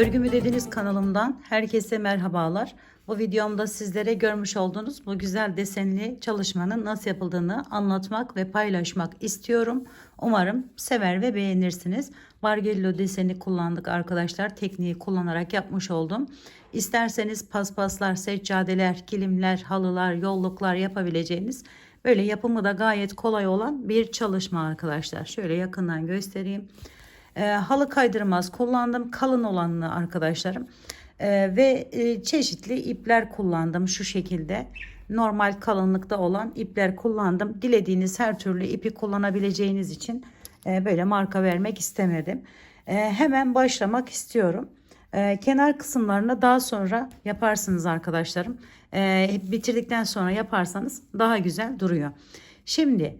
Örgümü Dediniz kanalımdan herkese merhabalar. Bu videomda sizlere görmüş olduğunuz bu güzel desenli çalışmanın nasıl yapıldığını anlatmak ve paylaşmak istiyorum. Umarım sever ve beğenirsiniz. Bargello deseni kullandık arkadaşlar. Tekniği kullanarak yapmış oldum. İsterseniz paspaslar, seccadeler, kilimler, halılar, yolluklar yapabileceğiniz böyle yapımı da gayet kolay olan bir çalışma arkadaşlar. Şöyle yakından göstereyim. E, halı kaydırmaz kullandım. Kalın olanını arkadaşlarım. E, ve e, çeşitli ipler kullandım şu şekilde. Normal kalınlıkta olan ipler kullandım. Dilediğiniz her türlü ipi kullanabileceğiniz için e, böyle marka vermek istemedim. E, hemen başlamak istiyorum. E, kenar kısımlarını daha sonra yaparsınız arkadaşlarım. E, bitirdikten sonra yaparsanız daha güzel duruyor. Şimdi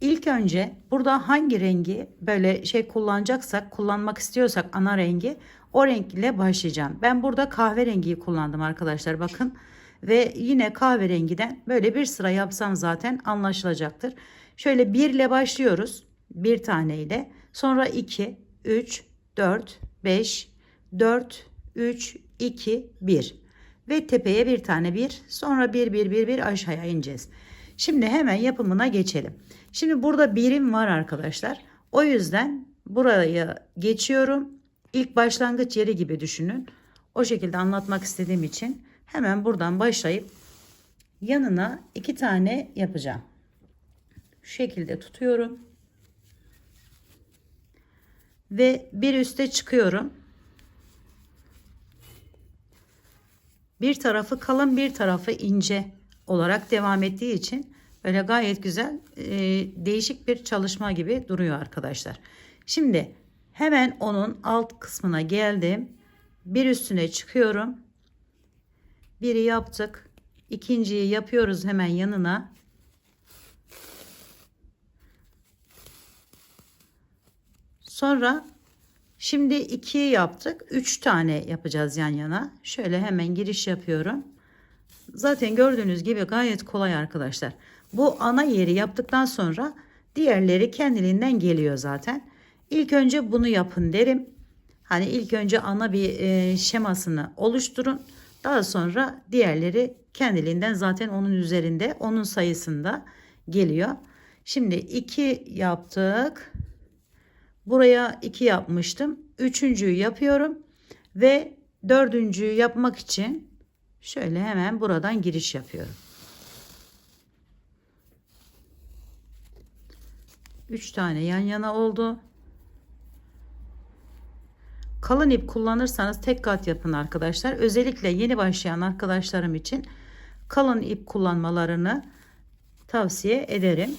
İlk önce burada hangi rengi böyle şey kullanacaksak, kullanmak istiyorsak ana rengi o renk ile başlayacağım. Ben burada kahverengiyi kullandım arkadaşlar bakın. Ve yine kahverengiden böyle bir sıra yapsam zaten anlaşılacaktır. Şöyle bir ile başlıyoruz. Bir tane ile. Sonra 2, 3, 4, 5, 4, 3, 2, 1. Ve tepeye bir tane bir. Sonra bir, bir, bir, bir aşağıya ineceğiz. Şimdi hemen yapımına geçelim. Şimdi burada birim var arkadaşlar. O yüzden buraya geçiyorum. İlk başlangıç yeri gibi düşünün. O şekilde anlatmak istediğim için hemen buradan başlayıp yanına iki tane yapacağım. Şu şekilde tutuyorum. Ve bir üste çıkıyorum. Bir tarafı kalın bir tarafı ince olarak devam ettiği için Böyle gayet güzel e, değişik bir çalışma gibi duruyor arkadaşlar. Şimdi hemen onun alt kısmına geldim. Bir üstüne çıkıyorum. Biri yaptık. İkinciyi yapıyoruz hemen yanına. Sonra şimdi ikiyi yaptık. Üç tane yapacağız yan yana. Şöyle hemen giriş yapıyorum. Zaten gördüğünüz gibi gayet kolay arkadaşlar. Bu ana yeri yaptıktan sonra diğerleri kendiliğinden geliyor zaten. İlk önce bunu yapın derim. Hani ilk önce ana bir e, şemasını oluşturun. Daha sonra diğerleri kendiliğinden zaten onun üzerinde onun sayısında geliyor. Şimdi 2 yaptık. Buraya 2 yapmıştım. Üçüncüyü yapıyorum. Ve dördüncüyü yapmak için şöyle hemen buradan giriş yapıyorum. 3 tane yan yana oldu. Kalın ip kullanırsanız tek kat yapın arkadaşlar. Özellikle yeni başlayan arkadaşlarım için kalın ip kullanmalarını tavsiye ederim.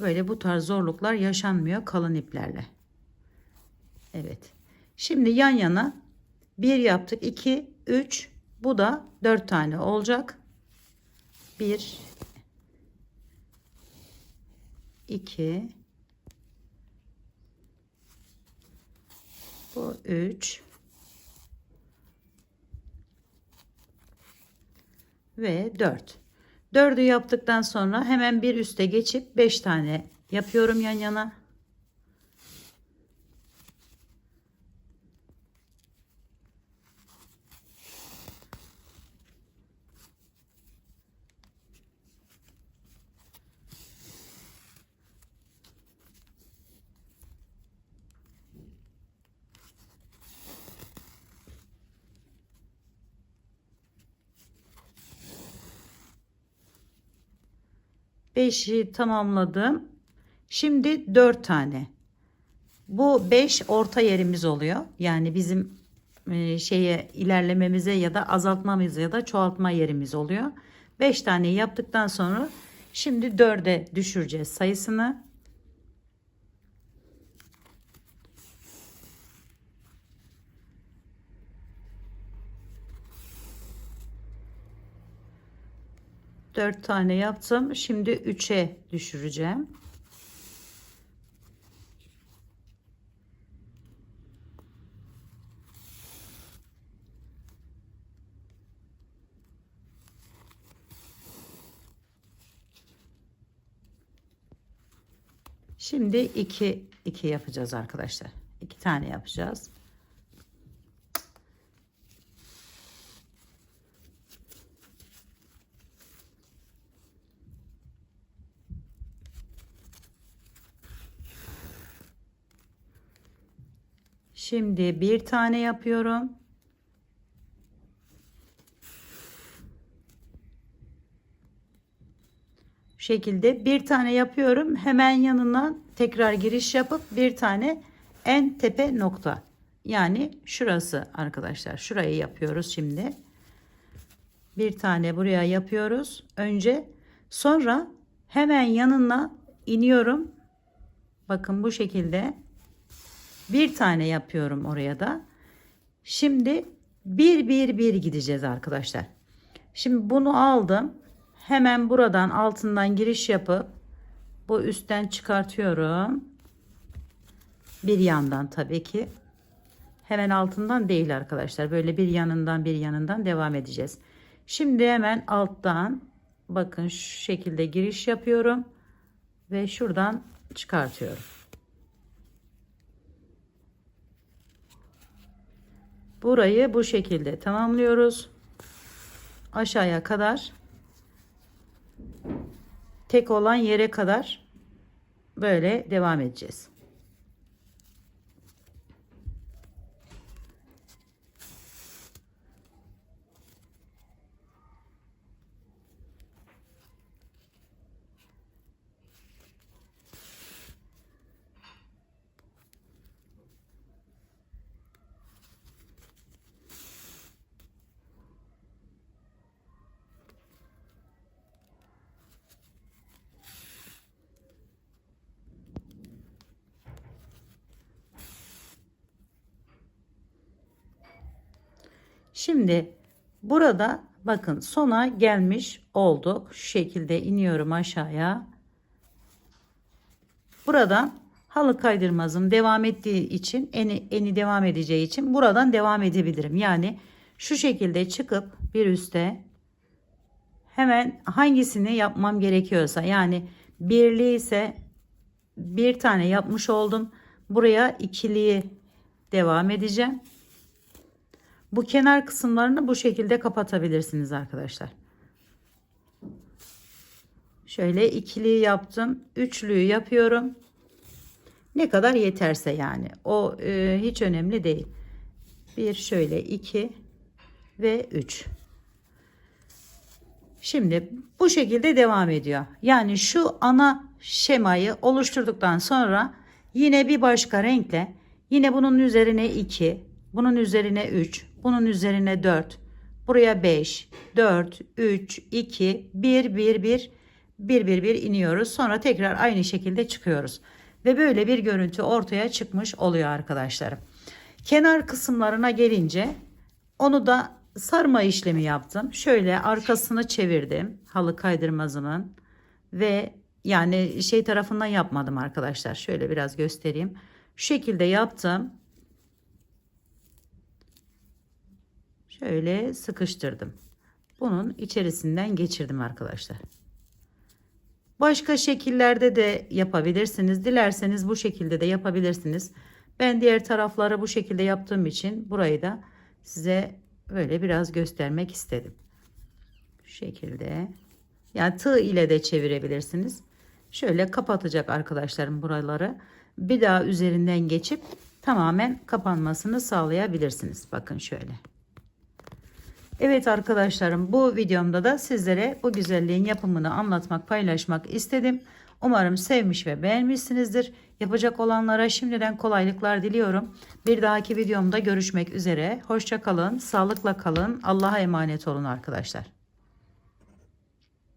Böyle bu tarz zorluklar yaşanmıyor kalın iplerle. Evet. Şimdi yan yana bir yaptık. 2, 3. Bu da 4 tane olacak. 1, 2 bu 3 ve 4 4'ü yaptıktan sonra hemen bir üste geçip 5 tane yapıyorum yan yana 5'i tamamladım. Şimdi 4 tane. Bu 5 orta yerimiz oluyor. Yani bizim e, şeye ilerlememize ya da azaltmamıza ya da çoğaltma yerimiz oluyor. 5 tane yaptıktan sonra şimdi 4'e düşüreceğiz sayısını. 4 tane yaptım. Şimdi 3'e düşüreceğim. Şimdi 2 2 yapacağız arkadaşlar. 2 tane yapacağız. Şimdi bir tane yapıyorum. Bu şekilde bir tane yapıyorum. Hemen yanına tekrar giriş yapıp bir tane en tepe nokta. Yani şurası arkadaşlar. Şurayı yapıyoruz şimdi. Bir tane buraya yapıyoruz. Önce sonra hemen yanına iniyorum. Bakın bu şekilde bir tane yapıyorum oraya da. Şimdi bir bir bir gideceğiz arkadaşlar. Şimdi bunu aldım. Hemen buradan altından giriş yapıp bu üstten çıkartıyorum. Bir yandan tabii ki. Hemen altından değil arkadaşlar. Böyle bir yanından bir yanından devam edeceğiz. Şimdi hemen alttan bakın şu şekilde giriş yapıyorum ve şuradan çıkartıyorum. Burayı bu şekilde tamamlıyoruz. Aşağıya kadar tek olan yere kadar böyle devam edeceğiz. Şimdi burada bakın sona gelmiş olduk. Şu şekilde iniyorum aşağıya. Buradan halı kaydırmazım devam ettiği için eni, eni devam edeceği için buradan devam edebilirim. Yani şu şekilde çıkıp bir üste hemen hangisini yapmam gerekiyorsa yani birli ise bir tane yapmış oldum. Buraya ikiliyi devam edeceğim. Bu kenar kısımlarını bu şekilde kapatabilirsiniz arkadaşlar. Şöyle ikili yaptım. Üçlüyü yapıyorum. Ne kadar yeterse yani. O e, hiç önemli değil. Bir şöyle iki ve üç. Şimdi bu şekilde devam ediyor. Yani şu ana şemayı oluşturduktan sonra yine bir başka renkle yine bunun üzerine 2, bunun üzerine 3, bunun üzerine 4, buraya 5, 4, 3, 2, 1, 1, 1, 1, 1, 1 iniyoruz. Sonra tekrar aynı şekilde çıkıyoruz. Ve böyle bir görüntü ortaya çıkmış oluyor arkadaşlarım. Kenar kısımlarına gelince onu da sarma işlemi yaptım. Şöyle arkasını çevirdim halı kaydırmazımın ve yani şey tarafından yapmadım arkadaşlar. Şöyle biraz göstereyim. Şu şekilde yaptım. Şöyle sıkıştırdım. Bunun içerisinden geçirdim arkadaşlar. Başka şekillerde de yapabilirsiniz. Dilerseniz bu şekilde de yapabilirsiniz. Ben diğer tarafları bu şekilde yaptığım için burayı da size böyle biraz göstermek istedim. Şu şekilde. Yani tığ ile de çevirebilirsiniz. Şöyle kapatacak arkadaşlarım buraları. Bir daha üzerinden geçip tamamen kapanmasını sağlayabilirsiniz. Bakın şöyle. Evet arkadaşlarım bu videomda da sizlere bu güzelliğin yapımını anlatmak paylaşmak istedim. Umarım sevmiş ve beğenmişsinizdir. Yapacak olanlara şimdiden kolaylıklar diliyorum. Bir dahaki videomda görüşmek üzere. Hoşça kalın, sağlıkla kalın. Allah'a emanet olun arkadaşlar.